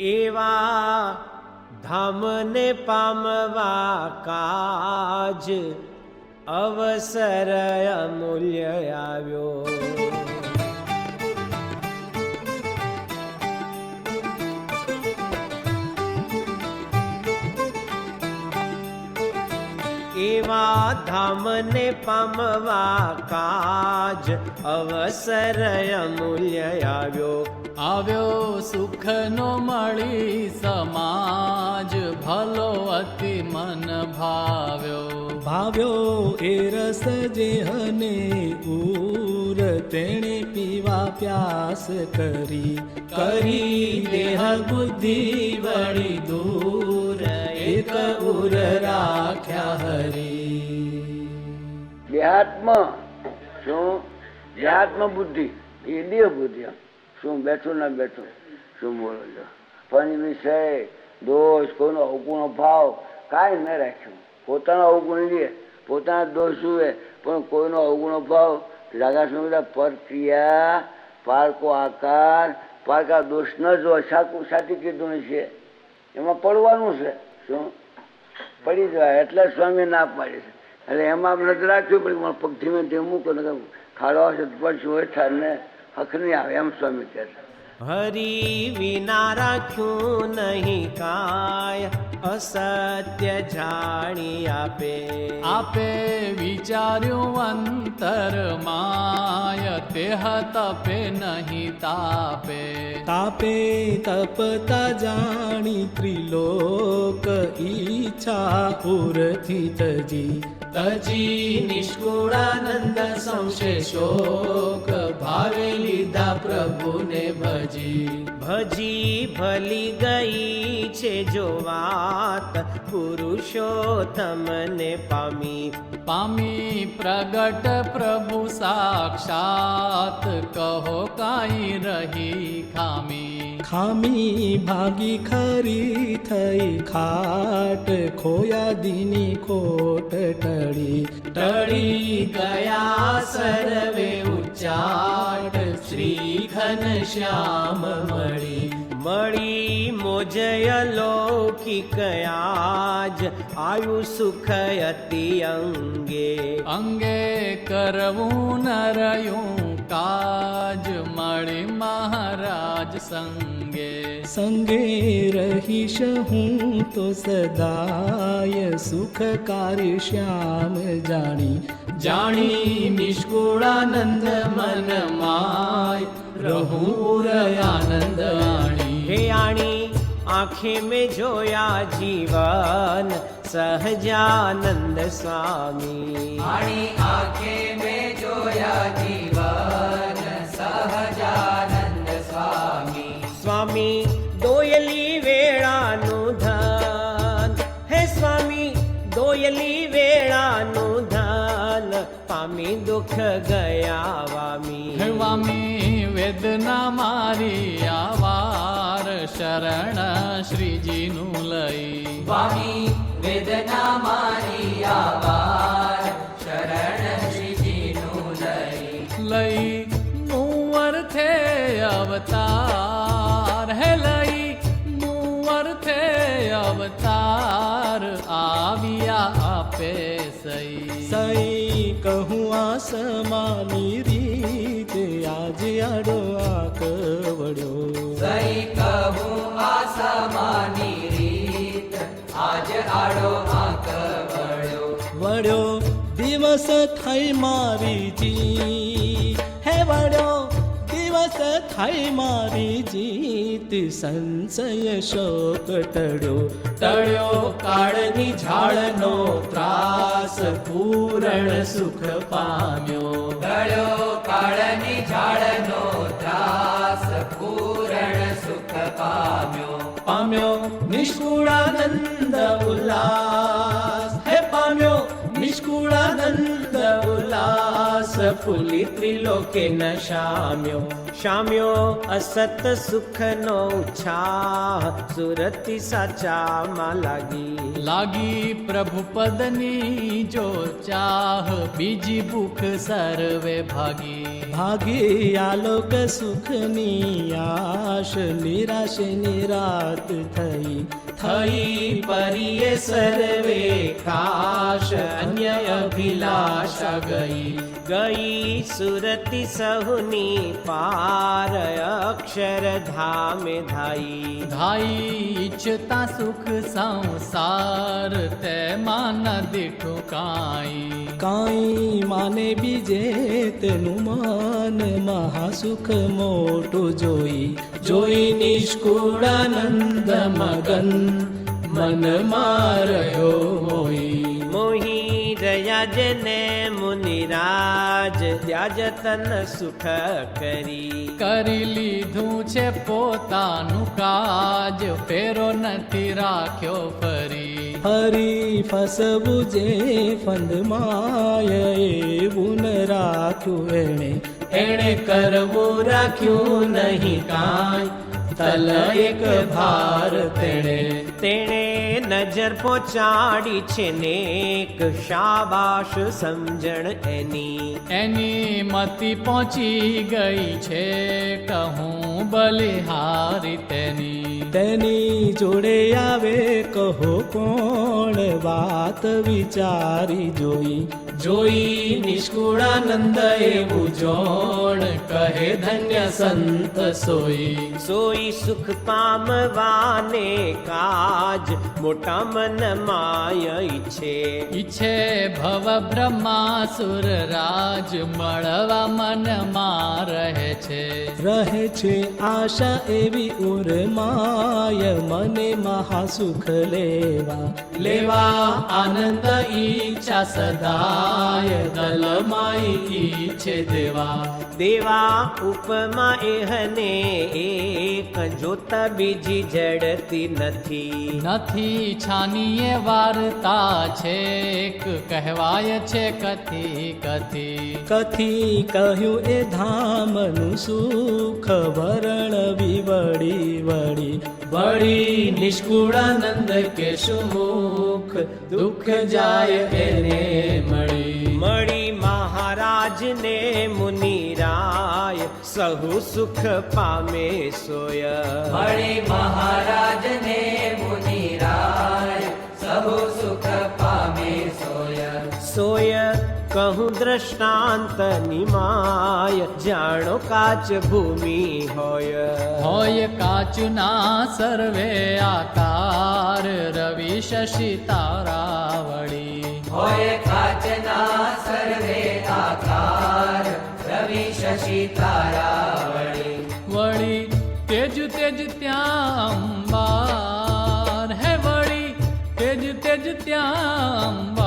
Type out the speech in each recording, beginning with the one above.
એવા ધામને પામવા કાજ અવસર અમૂલ્ય આવ્યો. એવા ધામને પામવા કાજ અવસર અમૂલ્ય આવ્યો. આવ્યો સુખનો મળી સમાજ ભલો અતિ મન ભાવ્યો. ભાવ્યો એ રસ જેહને ઉર તેણે પીવા પ્યાસ કરી. કરી દેહ બુદ્ધિ વળી દૂર એક ઉર રાખ્યા હરી. દેહાત્મ શું? દેહાત્મ બુદ્ધિ એ દેહ બુદ્ધિ શું બેઠું ના બેઠું? શું બોલો છો? ફન વિષય, દોષ, કોઈનો અવગુણો ભાવ કાંઈ ન રાખ્યું. પોતાનો અવગુણ લે, પોતાના દોષ જુએ, પણ કોઈનો અવગુણો ભાવ રાગાસમાં બધા પરક્રિયા, પારકો આકાર, પારકા દોષ ન જો સાચું સાચી કીધું છે. એમાં પડવાનું છે. શું? પડી જવાય. એટલે સ્વામી ના પાડે છે. એટલે એમાં આપણે નજર રાખ્યું પડે મારો પગ ધીમે ધીમે મૂકો ને ખાડો હશે પડશું હોય ને હક નહીં આવે એમ સ્વામી કહે છે. હરી વિના રાખ્યું નહીં કાય અસત્ય જાણી આપે. આપે. વિચાર્યું અંતર માય તે તપે નહીં તાપે. તાપે તપતા જાણી ત્રિલોક ઈચ્છા પૂરથી તજી. તજી નિષ્કુળાનંદ સંશે શોક ભાવે લીધા પ્રભુને ભજી. ભજી ભલી ગઈ છે જો વાત. पुरुषोत्तमने पामि। पामि प्रगट प्रभु साक्षात् कहोकाय री कामि खामि। खाट खोया दिनी खोट खोटि टि गया सर्वे उच्चाट श्रीघन श्यामी મળી મળી મોજય લૌકિક આજ આયુ સુખ અતિ અંગે અંગે કરવું ન રહ્યું કાજ મળી મહારાજ સંગે સંગે રહીશ હું તો સદાય સુખ કાર્ય શ્યામ જાણી જાણી નિષ્કુળાનંદ મન માય રહું આનંદ આણી હે આણી આંખે મેં જોયા જીવન સહજાનંદ સ્વામી આણી આંખે મેં જોયા જીવન સહજાનંદ સ્વામી સ્વામી દોયલી વેળાનું ધન હે સ્વામી દોયલી વેળાનું ધન પામી દુઃખ ગયા વામી વામી વેદના મારી આવાર શરણ શ્રીજીનું લઈ સ્વામી વેદના મારી આભાર શરણ શ્રીજીનું લઈ લઈ મુવર્થે અવતાર હે લઈ મુવર્થે અવતાર આવ્યા આપે સઈ સઈ કહું આ સમાની રીત આજે આડો આ કવડ્યો. સઈ કહું આ સમાની રીત. આજ આડો આંક વળ્યો વડ્યો દિવસ થઈ મારી જી હે વડ્યો દિવસ થઈ મારી જીત. સંશય શોક ટળ્યો ટળ્યો કાળની ઝાડનો ત્રાસ. પૂરણ સુખ પામ્યો. ગળ્યો કાળની ઝાડનો પામ્યો. પામ્યો નિષ્કુળાનંદ ઉલ્લાસ. હે પામ્યો નિષ્કુળાનંદ फुली त्रिलोके न शाम्यो शाम्यो असत सुख नो उच्छाह सुरति साचा मा लागी। लागी प्रभु पदनी जो चाह बीजी भूख सर्वे भागी। भागी आलोक सुखनी आश निराश निरात थई। થઈ પરિયે સર્વે કાશ અન્ય અભિલાષા ગઈ. ગઈ સુરતી સહુની પાર અક્ષર ધામે ધાઈ. ધાઈ ઈચ્છતા સુખ સંસાર તેમાં ન દીઠું કાંઈ. કાંઈ માને બીજે તેનું માન મહાસુખ મોટું જોઈ. જોઈ નિષ્કુળાનંદ મગન મન માર્યો મોહી. મોહી રહ્યા જેને મુનિરાજ ત્યાજતન સુખ કરી. કરી લીધું છે પોતાનું કાજ ફેરો નથી રાખ્યો ફરી. હરી ફસવું જે ફંદમાય એવું ન રાખ્યું એણે. એણે કરવું રાખ્યું નહીં કાંઈ. તલ એક ભાર તેણે. તેણે નજર પહોંચાડી છે ને એક શાબાશ સમજણ એની. એની મતિ પહોંચી ગઈ છે કહું બલિહારી તેની. તેની જોડે આવે કહો કોણ વાત વિચારી જોઈ. જોઈ નિષ્કુળાનંદ એવું જોણ કહે ધન્ય સંત સોઈ. સોઈ સુખ પામવાને કાજ મોટા મન માય ઈચ્છે ઈચ્છે ભવ બ્રહ્માસુર રાજ મળવા મનમાં રહે છે. રહે છે આશા એવી ઉર્માય મને મહાસુખ લેવા. લેવા આનંદ ઈચ્છા સદાય દલમાઈ ઈચ્છે દેવા. દેવા ઉપમા એહને એક જોતા બીજી જડતી નથી. નથી છાનીએ વાર્તા છે કહેવાય છે કથી કથી. કથી કહ્યું એ ધામનું સુખ વરણ વિવડી વળી. વળી નિષ્કુળાનંદ કે સુખ દુઃખ જાય એને મળી. મળી મહારાજને મુનિરાય સહુ સુખ પામે સોય. મળી મહારાજને મુનિરાય સહુ સુખ પામે સોય. સોય કહું દ્રષ્ટાંત નિમાય જાણો કાચ ભૂમિ હોય. હોય કાચના સર્વે આકાર રવિ શશી તારાવળી. હોય કાચના સર્વે આકાર. રવિ શશી તારાવળી વળી તેજ તેજ ત્યાં અંબાર. હે વળી તેજ તેજ ત્યાં અંબાર.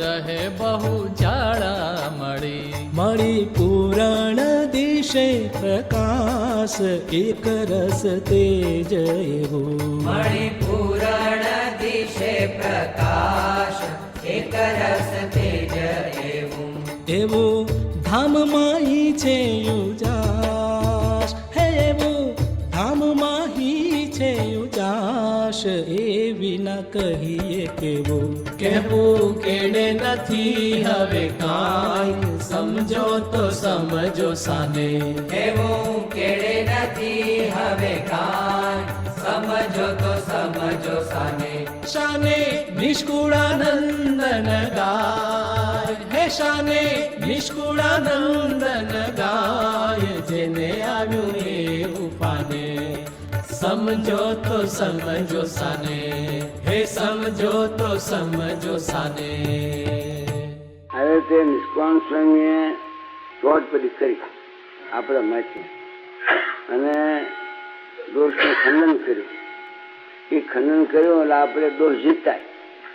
રહે બહુ જાળા મળી મળી પૂરણ દિશે પ્રકાશ એક રસ તેજ એવું. મણી પૂરણ દિશે પ્રકાશ. એક રસ તેજ એવું એવું ધામમાં છે યુજાશ. હે એવું ધામમાં છે યુજાશ. એ વિના કહીએ કેવું કહેવું કેને નથી હવે કાંઈ. સમજો તો સમજો સાને એવું કેડે નથી હવે કાંઈ. સમજો તો સમજો સાને શાને નિષ્કુળાનંદન ગાય હે શાને નિષ્કુળાનંદન ગાય જેને આવ્યું એ ઉપાને સમજો તો સમજો સાને હે સમજો તો સમજો સાને હવે તે નિષ્કામ સ્વામીએ ચોટપદી કરી, આપણા માટે અને દોષનું ખંડન કર્યું. એ ખંડન કર્યું એટલે આપણે દોષ જીતાય.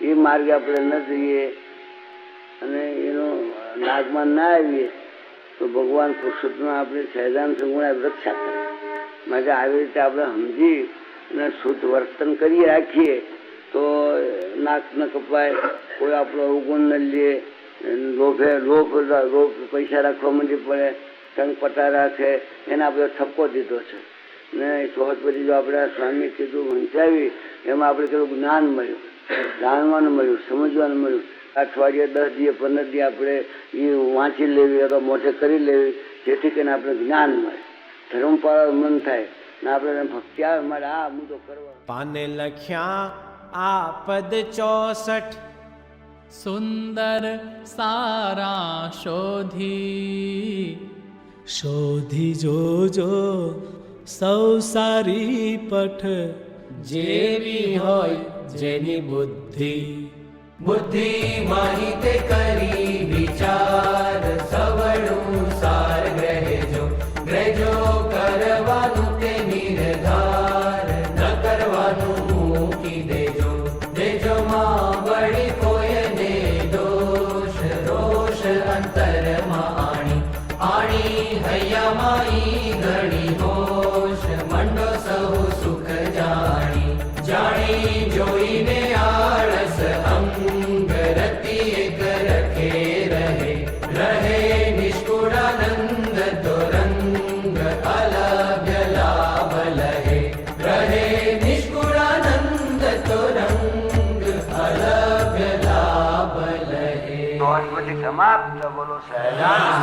એ માર્ગે આપણે ન જઈએ અને એનો નાગમાં ના આવીએ, તો ભગવાન પુરુષોત્તમ આપણે સહેજાન સંગુણા રક્ષા કરે માટે આવી રીતે આપણે સમજી અને શુદ્ધ વર્તન કરી રાખીએ, તો નાક ન કપાય, કોઈ આપણો અવગુણ ન લે, લોભે લોભ લોભ પૈસા રાખવા માંડી પડે ટંગ પટા રાખે, એને આપણે ઠપકો દીધો છે. ને સહજ પછી જો આપણે સ્વામી કીધું વંચાવી, એમાં આપણે કેવું જ્ઞાન મળ્યું. જાણવાનું મળ્યું, સમજવાનું મળ્યું. અઠવાડિયે દસ દિવસ, પંદર દિવસ આપણે એ વાંચી લેવી અથવા મોઢે કરી લેવી, જેથી કરીને આપણે જ્ઞાન મળે. ધર્મ પાળવા મન થાય, ને આપણે ભક્તિ આવે મારે આ મુદ્દો કરવા. પાને લખ્યા, આ પદ ચોસઠ, સુંદર સારા શોધી. શોધી જોજો સૌ સારી પઠ જેવી હોય. જેની બુદ્ધિ બુદ્ધિ માહિતે કરી વિચાર. સવડું સાર ગ્રહેજો ગ્રહેજો કરવાનું તે નિર્ધાર. ન કરવાનું મૂકી દેજો દેજો માં વળી કોઈને દોષ. રોષ અંતરમાં આણી આણી હૈયામાં ઈ સમાપ્ત બોલો સહેજાન